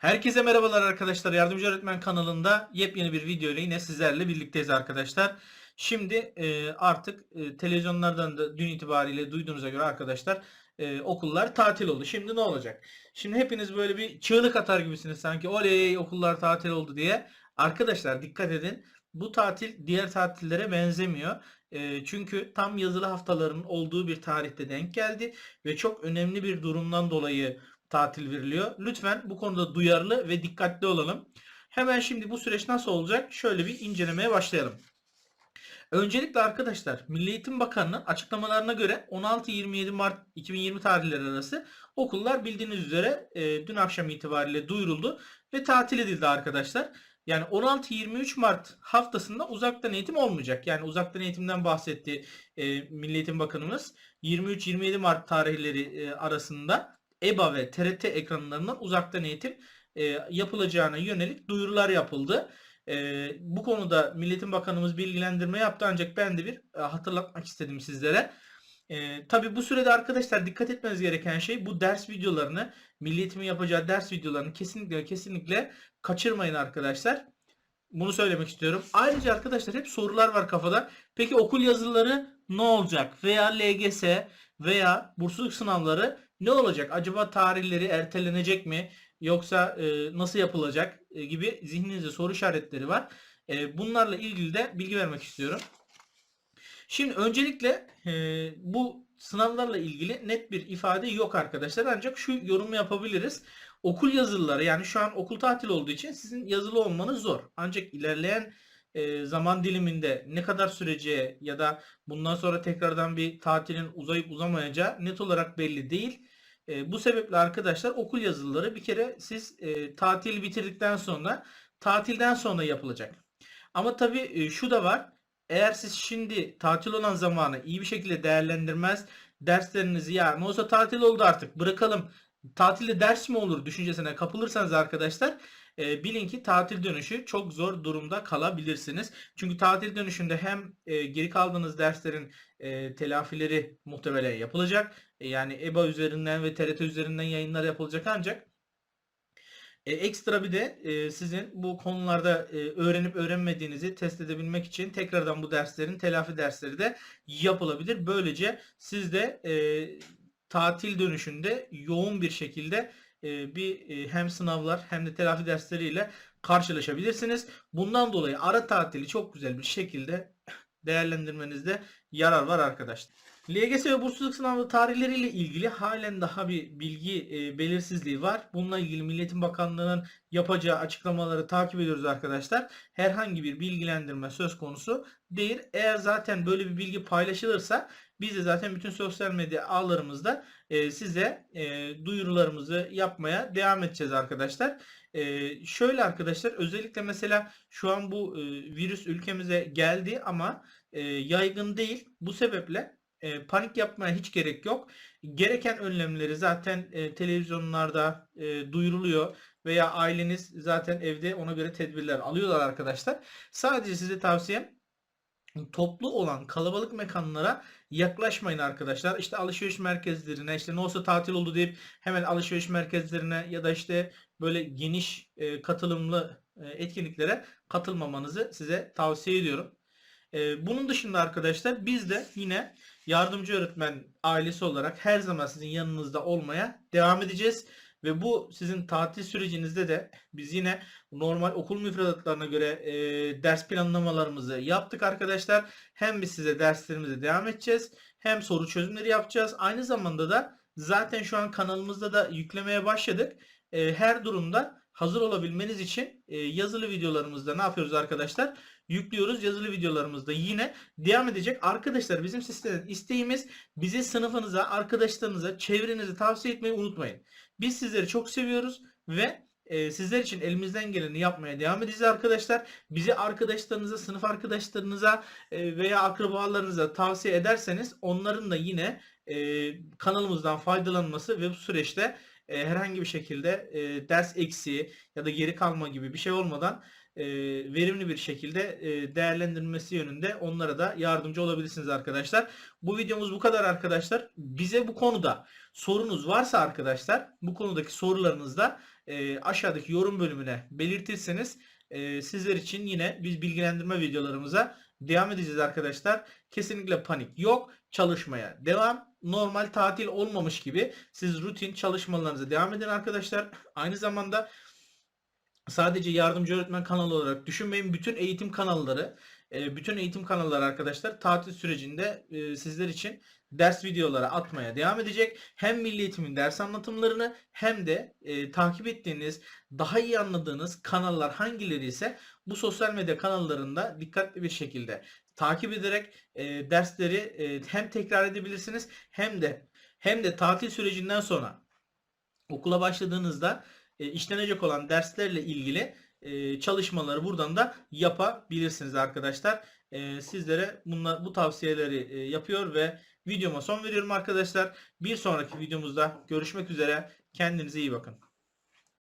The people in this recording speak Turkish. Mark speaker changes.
Speaker 1: Herkese merhabalar arkadaşlar. Yardımcı Öğretmen kanalında yepyeni bir video ile yine sizlerle birlikteyiz arkadaşlar. Şimdi e, artık e, televizyonlardan da dün itibariyle duyduğunuza göre arkadaşlar e, okullar tatil oldu. Şimdi ne olacak? Şimdi hepiniz böyle bir çığlık atar gibisiniz sanki oley okullar tatil oldu diye. Arkadaşlar dikkat edin. Bu tatil diğer tatillere benzemiyor. Çünkü tam yazılı haftaların olduğu bir tarihte denk geldi ve çok önemli bir durumdan dolayı tatil veriliyor. Lütfen bu konuda duyarlı ve dikkatli olalım. Hemen şimdi bu süreç nasıl olacak? Şöyle bir incelemeye başlayalım. Öncelikle arkadaşlar Milli Eğitim Bakanı'nın açıklamalarına göre 16-27 Mart 2020 tarihleri arası okullar bildiğiniz üzere e, dün akşam itibariyle duyuruldu ve tatil edildi arkadaşlar. Yani 16-23 Mart haftasında uzaktan eğitim olmayacak. Yani uzaktan eğitimden bahsetti e, Milli Eğitim Bakanımız. 23-27 Mart tarihleri e, arasında EBA ve TRT ekranlarından uzaktan eğitim e, yapılacağına yönelik duyurular yapıldı. E, bu konuda Milletin Bakanımız bilgilendirme yaptı ancak ben de bir e, hatırlatmak istedim sizlere. E, tabii bu sürede arkadaşlar dikkat etmeniz gereken şey bu ders videolarını, Milli Eğitim'in yapacağı ders videolarını kesinlikle kesinlikle kaçırmayın arkadaşlar. Bunu söylemek istiyorum. Ayrıca arkadaşlar hep sorular var kafada. Peki okul yazıları ne olacak? Veya LGS veya bursluluk sınavları ne olacak? Acaba tarihleri ertelenecek mi? Yoksa e, nasıl yapılacak e, gibi zihninizde soru işaretleri var. E, bunlarla ilgili de bilgi vermek istiyorum. Şimdi öncelikle e, bu sınavlarla ilgili net bir ifade yok arkadaşlar. Ancak şu yorumu yapabiliriz. Okul yazılıları yani şu an okul tatil olduğu için sizin yazılı olmanız zor. Ancak ilerleyen e, zaman diliminde ne kadar süreceği ya da bundan sonra tekrardan bir tatilin uzayıp uzamayacağı net olarak belli değil. E, bu sebeple arkadaşlar okul yazılıları bir kere siz e, tatil bitirdikten sonra tatilden sonra yapılacak. Ama tabii e, şu da var. Eğer siz şimdi tatil olan zamanı iyi bir şekilde değerlendirmez, derslerinizi ya ne olsa tatil oldu artık bırakalım. Tatilde ders mi olur düşüncesine kapılırsanız arkadaşlar e, bilin ki tatil dönüşü çok zor durumda kalabilirsiniz. Çünkü tatil dönüşünde hem e, geri kaldığınız derslerin e, telafileri muhtemelen yapılacak. E, yani EBA üzerinden ve TRT üzerinden yayınlar yapılacak ancak e, ekstra bir de e, sizin bu konularda e, öğrenip öğrenmediğinizi test edebilmek için tekrardan bu derslerin telafi dersleri de yapılabilir. Böylece siz de e, tatil dönüşünde yoğun bir şekilde e, bir e, hem sınavlar hem de telafi dersleriyle karşılaşabilirsiniz. Bundan dolayı ara tatili çok güzel bir şekilde değerlendirmenizde yarar var arkadaşlar. LGS ve bursluluk sınavı tarihleriyle ilgili halen daha bir bilgi e, belirsizliği var. Bununla ilgili Milliyetin Bakanlığı'nın yapacağı açıklamaları takip ediyoruz arkadaşlar. Herhangi bir bilgilendirme söz konusu değil. Eğer zaten böyle bir bilgi paylaşılırsa biz de zaten bütün sosyal medya ağlarımızda e, size e, duyurularımızı yapmaya devam edeceğiz arkadaşlar. E, şöyle arkadaşlar özellikle mesela şu an bu e, virüs ülkemize geldi ama e, yaygın değil. Bu sebeple e, panik yapmaya hiç gerek yok. Gereken önlemleri zaten e, televizyonlarda e, duyuruluyor veya aileniz zaten evde ona göre tedbirler alıyorlar arkadaşlar. Sadece size tavsiyem toplu olan kalabalık mekanlara yaklaşmayın arkadaşlar. İşte alışveriş merkezlerine işte ne olsa tatil oldu deyip hemen alışveriş merkezlerine ya da işte böyle geniş e, katılımlı e, etkinliklere katılmamanızı size tavsiye ediyorum. E, bunun dışında arkadaşlar biz de yine yardımcı öğretmen ailesi olarak her zaman sizin yanınızda olmaya devam edeceğiz. Ve bu sizin tatil sürecinizde de biz yine normal okul müfredatlarına göre e, ders planlamalarımızı yaptık arkadaşlar. Hem biz size derslerimize devam edeceğiz hem soru çözümleri yapacağız. Aynı zamanda da zaten şu an kanalımızda da yüklemeye başladık. E, her durumda hazır olabilmeniz için e, yazılı videolarımızda ne yapıyoruz arkadaşlar? Yüklüyoruz. Yazılı videolarımızda yine devam edecek. Arkadaşlar bizim sistemden isteğimiz bizi sınıfınıza, arkadaşlarınıza, çevrenize tavsiye etmeyi unutmayın. Biz sizleri çok seviyoruz ve e, sizler için elimizden geleni yapmaya devam edeceğiz arkadaşlar. Bizi arkadaşlarınıza, sınıf arkadaşlarınıza e, veya akrabalarınıza tavsiye ederseniz onların da yine kanalımızdan faydalanması ve bu süreçte e, herhangi bir şekilde e, ders eksiği ya da geri kalma gibi bir şey olmadan e, verimli bir şekilde e, değerlendirilmesi yönünde onlara da yardımcı olabilirsiniz arkadaşlar. Bu videomuz bu kadar arkadaşlar. Bize bu konuda sorunuz varsa arkadaşlar bu konudaki sorularınızda e, aşağıdaki yorum bölümüne belirtirseniz e, sizler için yine biz bilgilendirme videolarımıza devam edeceğiz arkadaşlar. Kesinlikle panik yok. Çalışmaya devam. Normal tatil olmamış gibi siz rutin çalışmalarınıza devam edin arkadaşlar. Aynı zamanda sadece yardımcı öğretmen kanalı olarak düşünmeyin. Bütün eğitim kanalları, e, bütün eğitim kanalları arkadaşlar tatil sürecinde e, sizler için ders videoları atmaya devam edecek. Hem Milli Eğitim'in ders anlatımlarını hem de e, takip ettiğiniz, daha iyi anladığınız kanallar hangileri ise bu sosyal medya kanallarında dikkatli bir şekilde takip ederek e, dersleri e, hem tekrar edebilirsiniz hem de hem de tatil sürecinden sonra okula başladığınızda e, işlenecek olan derslerle ilgili e, çalışmaları buradan da yapabilirsiniz arkadaşlar. E, sizlere bunlar bu tavsiyeleri e, yapıyor ve videoma son veriyorum arkadaşlar. Bir sonraki videomuzda görüşmek üzere. Kendinize iyi bakın.